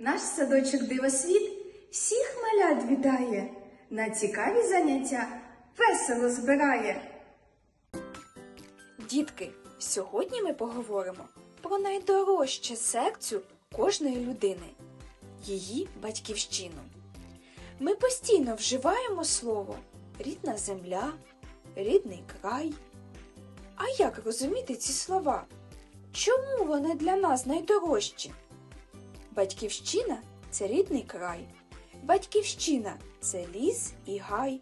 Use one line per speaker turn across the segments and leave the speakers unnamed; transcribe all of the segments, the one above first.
Наш садочок Дивосвіт всіх малят вітає, на цікаві заняття весело збирає.
Дітки, сьогодні ми поговоримо про найдорожче серцю кожної людини її батьківщину. Ми постійно вживаємо слово рідна земля, рідний край. А як розуміти ці слова? Чому вони для нас найдорожчі? Батьківщина це рідний край. Батьківщина це ліс і гай.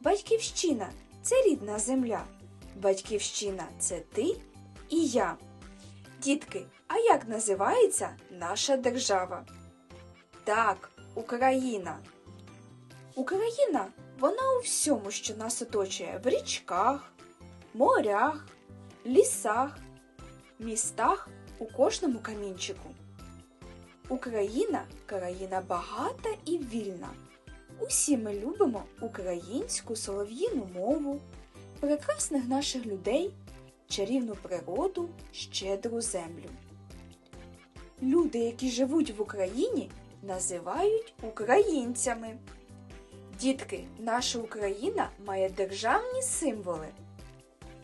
Батьківщина це рідна земля. Батьківщина це ти і я. Дітки, а як називається наша держава? Так, Україна. Україна вона у всьому, що нас оточує в річках, морях, лісах, містах у кожному камінчику. Україна країна багата і вільна. Усі ми любимо українську солов'їну мову, прекрасних наших людей, чарівну природу, щедру землю. Люди, які живуть в Україні, називають українцями. Дітки, наша Україна має державні символи.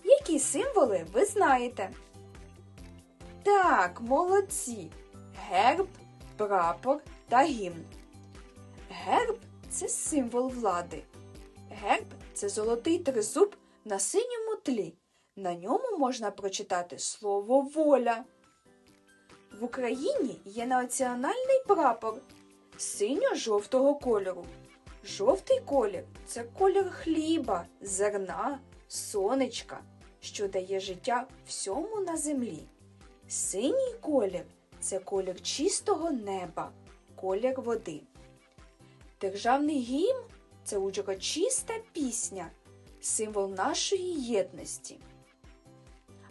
Які символи ви знаєте? Так, молодці. Герб, прапор та гімн. Герб це символ влади. Герб це золотий тризуб на синьому тлі. На ньому можна прочитати слово воля. В Україні є національний прапор синьо-жовтого кольору. Жовтий колір це колір хліба, зерна, сонечка, що дає життя всьому на землі. Синій колір це колір чистого неба, колір води. Державний гімн це урочиста пісня, символ нашої єдності.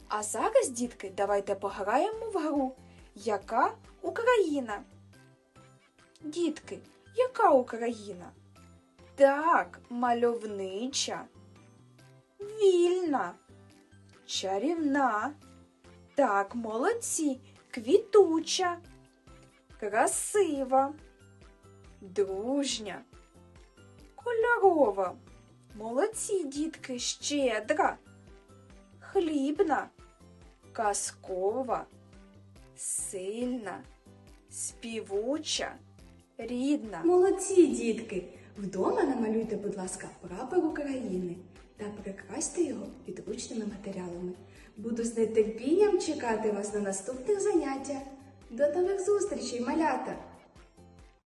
А зараз, дітки, давайте пограємо в гру Яка Україна? Дітки, яка Україна? Так, мальовнича, вільна, чарівна. Так, молодці, квітуча, красива, дружня, кольорова. Молодці, дітки, щедра, хлібна, казкова, сильна, співуча, рідна.
Молодці, дітки! Вдома намалюйте, будь ласка, прапор України та прикрасьте його підручними матеріалами. Буду з нетерпінням чекати вас на наступних заняттях. До нових зустрічей, малята!